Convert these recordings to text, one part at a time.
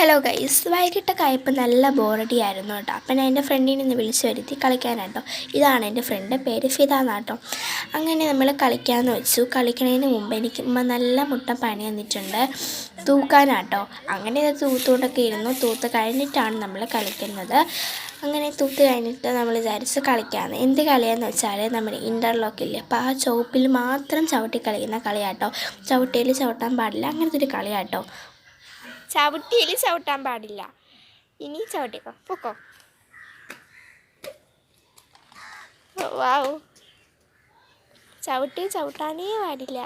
Hello guys വൈകിട്ടൊക്കെ ആയപ്പോൾ നല്ല ബോറടി ആയിരുന്നു കേട്ടോ. അപ്പം ഞാൻ എന്റെ ഫ്രണ്ടിനെ ഒന്ന് വിളിച്ചു വരുത്തി കളിക്കാനാട്ടോ. ഇതാണ് എന്റെ ഫ്രണ്ട് പേര് ഫിദ എന്നാട്ടോ അങ്ങനെ നമ്മൾ കളിക്കാമെന്ന് വെച്ചു. കളിക്കണതിന് മുമ്പ് എനിക്ക് ഉമ്മ നല്ല മുട്ട പണി തന്നിട്ടുണ്ട്. തൂക്കാനാട്ടോ. അങ്ങനെ ഇത് തൂത്തുകൊണ്ടൊക്കെ ഇരുന്നു. തൂത്ത് കഴിഞ്ഞിട്ടാണ് നമ്മൾ കളിക്കുന്നത്. അങ്ങനെ തൂത്ത് കഴിഞ്ഞിട്ട് നമ്മൾ വിചാരിച്ച് കളിക്കാമെന്ന് എന്ത് കളിയാന്ന് വെച്ചാൽ നമ്മുടെ ഇന്റർലോക്കില്ലേ അപ്പോൾ ആ ചുവപ്പിൽ മാത്രം ചവിട്ടി കളിക്കുന്ന കളിയാട്ടോ. ചവിട്ടിയിൽ ചവിട്ടാൻ പാടില്ല. അങ്ങനത്തെ ഒരു കളിയാട്ടോ. ചവിട്ടിയിൽ ചവിട്ടാൻ പാടില്ല. ഇനി ചവിട്ടിക്കോ. പൊക്കോ. വാവ് ചവിട്ടി ചവിട്ടാനേ പാടില്ല.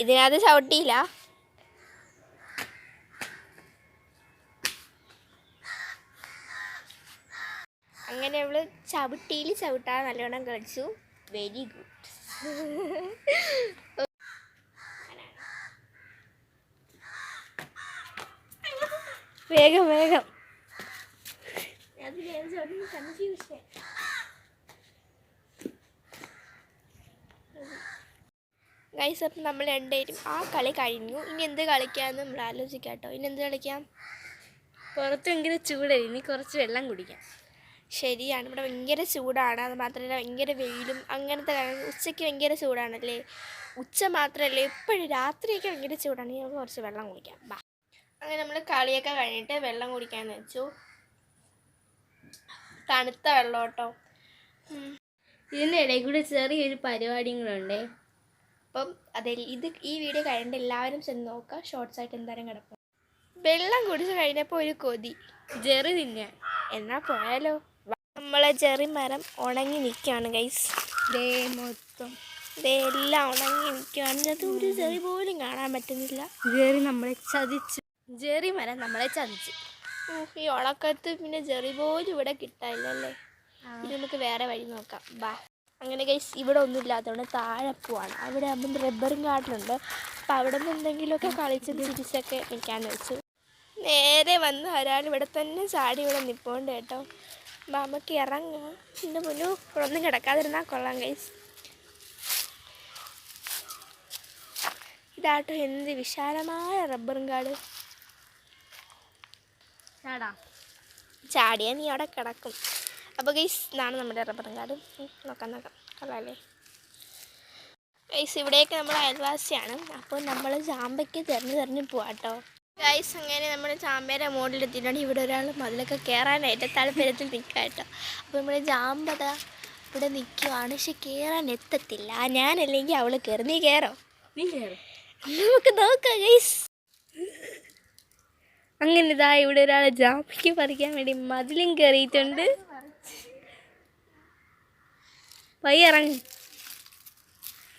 ഇതിനകത്ത് ചവിട്ടിയില്ല. അങ്ങനെ അവൾ ചവിട്ടിയിൽ ചവിട്ടാൻ നല്ലോണം കളിച്ചു. വെരി ഗുഡ് വേഗം വേഗം. ഗൈസ് അപ്പം നമ്മൾ രണ്ടുപേരും ആ കളി കഴിഞ്ഞു. ഇനി എന്ത് കളിക്കാമെന്ന് നമ്മൾ ആലോചിക്കാം കേട്ടോ. ഇനി എന്ത് കളിക്കാം? പുറത്തെങ്കിലും ചൂടായി ഇനി കുറച്ച് വെള്ളം കുടിക്കാം. ശരിയാണ്. ഇവിടെ ഭയങ്കര ചൂടാണ്. അത് മാത്രമല്ല ഭയങ്കര വെയിലും അങ്ങനത്തെ കാര്യങ്ങൾ ഉച്ചയ്ക്ക് ഭയങ്കര ചൂടാണല്ലേ? ഉച്ച മാത്രമല്ല എപ്പോഴും രാത്രിയൊക്കെ ഭയങ്കര ചൂടാണ്. നമുക്ക് കുറച്ച് വെള്ളം കുടിക്കാം. ബാ. അങ്ങനെ നമ്മൾ കളിയൊക്കെ കഴിഞ്ഞിട്ട് വെള്ളം കുടിക്കാമെന്ന് വെച്ചു. തണുത്ത വെള്ളം കേട്ടോ ഇതിന്റെ ഇടയിൽ കൂടെ ചെറിയൊരു പരിപാടിയും കൂടെ ഉണ്ടേ അപ്പം അതെ ഇത് ഈ വീഡിയോ കഴിഞ്ഞിട്ട് എല്ലാവരും ചെന്ന് നോക്കുക. ഷോർട്സ് ആയിട്ട് എന്തായാലും കിടക്കും. വെള്ളം കുടിച്ച് കഴിഞ്ഞപ്പോൾ ഒരു കൊതി. ജെറി തിന്നാൻ എന്നാ പോയാലോ. നമ്മളെ ചെറി മരം ഉണങ്ങി നിൽക്കുകയാണ് ഗൈസ് ദേ മൊത്തം. ദേ എല്ലാം ഉണങ്ങി നിൽക്കുകയാണ്. അത് ഒരു ചെറി പോലും കാണാൻ പറ്റുന്നില്ല. ജെറി നമ്മളെ ചതിച്ചു. ജെറി മരം നമ്മളെ ചതിച്ചു. ഈ ഉണക്കത്ത് പിന്നെ ജെറി പോലും ഇവിടെ കിട്ടാനില്ലല്ലേ? ഇത് നമുക്ക് വേറെ വഴി നോക്കാം. ബാ. അങ്ങനെ ഗൈസ് ഇവിടെ ഒന്നും ഇല്ലാത്തതുകൊണ്ട് താഴെ പോവാണ്. അവിടെ ആകുമ്പം റബ്ബറും കാട്ടിലുണ്ട്. അപ്പം അവിടെ നിന്ന് എന്തെങ്കിലുമൊക്കെ കളിച്ച് തിരിച്ചൊക്കെ നിൽക്കാന്ന് വെച്ചു. നേരെ വന്ന് ഒരാൾ ഇവിടെ തന്നെ ചാടി ഇവിടെ നിൽപ്പുണ്ട് കേട്ടോ. നമുക്ക് ഇറങ്ങാം എന്റെ മുന്നു ഒന്നും കിടക്കാതിരുന്നാൽ കൊള്ളാം ഗൈസ് ഇതാട്ടോ എന്ത് വിശാലമായ റബ്ബറും കാട്. ചാടാ. ചാടിയാൽ നീ അവിടെ കിടക്കും. അപ്പോൾ ഗൈസ് ഇതാണ് നമ്മുടെ റബ്ബറും കാട്. നോക്കാം നോക്കാം. കൊള്ളാല്ലേ ഗൈസ് ഇവിടെയൊക്കെ നമ്മൾ അയൽവാസിയാണ്. അപ്പോൾ നമ്മൾ ചാമ്പയ്ക്ക് തിരഞ്ഞു തിരഞ്ഞ് പോവാട്ടോ. ഗൈസ് അങ്ങനെ നമ്മൾ ചാമ്പയുടെ മുകളിലെത്തിയിട്ടുണ്ട് ഇവിടെ ഒരാൾ മതിലൊക്കെ കയറാനായിട്ട് താല്പര്യത്തിൽ നിൽക്കുക കേട്ടോ. അപ്പോൾ നമ്മുടെ ജാമ്പത ഇവിടെ നിൽക്കുവാണ് പക്ഷെ കയറാൻ എത്തത്തില്ല. ഞാനല്ലെങ്കിൽ അവൾ കയറി നീ കയറോ നീ കയറും നമുക്ക് നോക്കാം ഗൈസ് അങ്ങനെ ഇതാ ഇവിടെ ഒരാൾ ജാമ്പയ്ക്ക് പറിക്കാൻ വേണ്ടി മതിലും കയറിയിട്ടുണ്ട് പയ്യ ഇറങ്ങി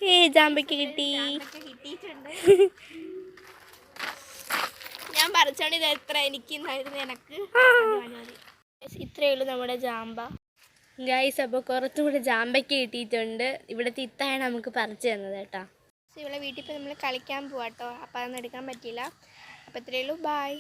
ഏ ജാമ്പയ്ക്ക് കിട്ടി ഞാൻ പറിച്ചോണ്ട് ഇത് എത്ര എനിക്ക്. എന്നായിരുന്നു എനക്ക് ഇത്രയേ ഉള്ളൂ നമ്മുടെ ജാമ്പ. ഗൈസ് അപ്പോൾ കുറച്ചും കൂടെ ജാമ്പയ്ക്ക് കിട്ടിയിട്ടുണ്ട്. ഇവിടുത്തെ തിത്തായാണ് നമുക്ക് പറിച്ചു തന്നത് കേട്ടോ. ഇവിടെ വീട്ടിൽ ഇപ്പോൾ നമ്മൾ കളിക്കാൻ പോവാട്ടോ. അപ്പോൾ അതൊന്നും എടുക്കാൻ പറ്റിയില്ല. അപ്പോൾ ഇത്രയേ ഉള്ളൂ. ബായ്